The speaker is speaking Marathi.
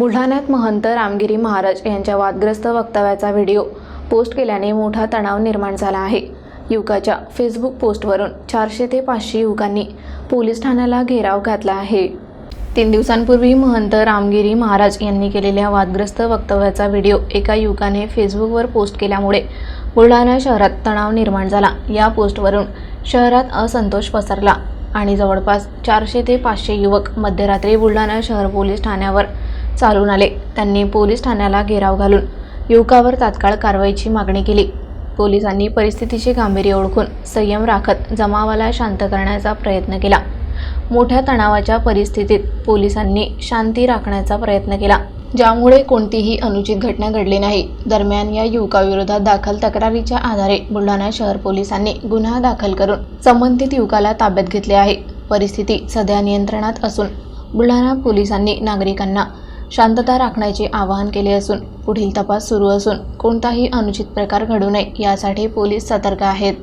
बुलढाण्यात महंत रामगिरी महाराज यांच्या वादग्रस्त वक्तव्याचा व्हिडिओ पोस्ट केल्याने मोठा तणाव निर्माण झाला आहे. युवकाच्या फेसबुक पोस्टवरून चारशे ते पाचशे युवकांनी पोलीस ठाण्याला घेराव घातला आहे. तीन दिवसांपूर्वी महंत रामगिरी महाराज यांनी केलेल्या वादग्रस्त वक्तव्याचा व्हिडिओ एका युवकाने फेसबुकवर पोस्ट केल्यामुळे बुलढाणा शहरात तणाव निर्माण झाला. या पोस्टवरून शहरात असंतोष पसरला आणि जवळपास चारशे ते पाचशे युवक मध्यरात्री बुलढाणा शहर पोलीस ठाण्यावर चालून आले. त्यांनी पोलीस ठाण्याला घेराव घालून युवकावर तात्काळ कारवाईची मागणी केली. पोलिसांनी परिस्थितीचे गांभीर्य ओळखून संयम राखत जमावाला शांत करण्याचा प्रयत्न केला. मोठ्या तणावाच्या परिस्थितीत पोलिसांनी शांती राखण्याचा प्रयत्न केला. ज्यामुळे कोणतीही अनुचित घटना घडली नाही. दरम्यान या युवकाविरोधात दाखल तक्रारीच्या आधारे बुलढाणा शहर पोलिसांनी गुन्हा दाखल करून संबंधित युवकाला ताब्यात घेतले आहे. परिस्थिती सध्या नियंत्रणात असून बुलढाणा पोलिसांनी नागरिकांना शांतता राखण्याचे आवाहन केले असून पुढील तपास सुरू असून कोणताही अनुचित प्रकार घडू नये यासाठी पोलीस सतर्क आहेत.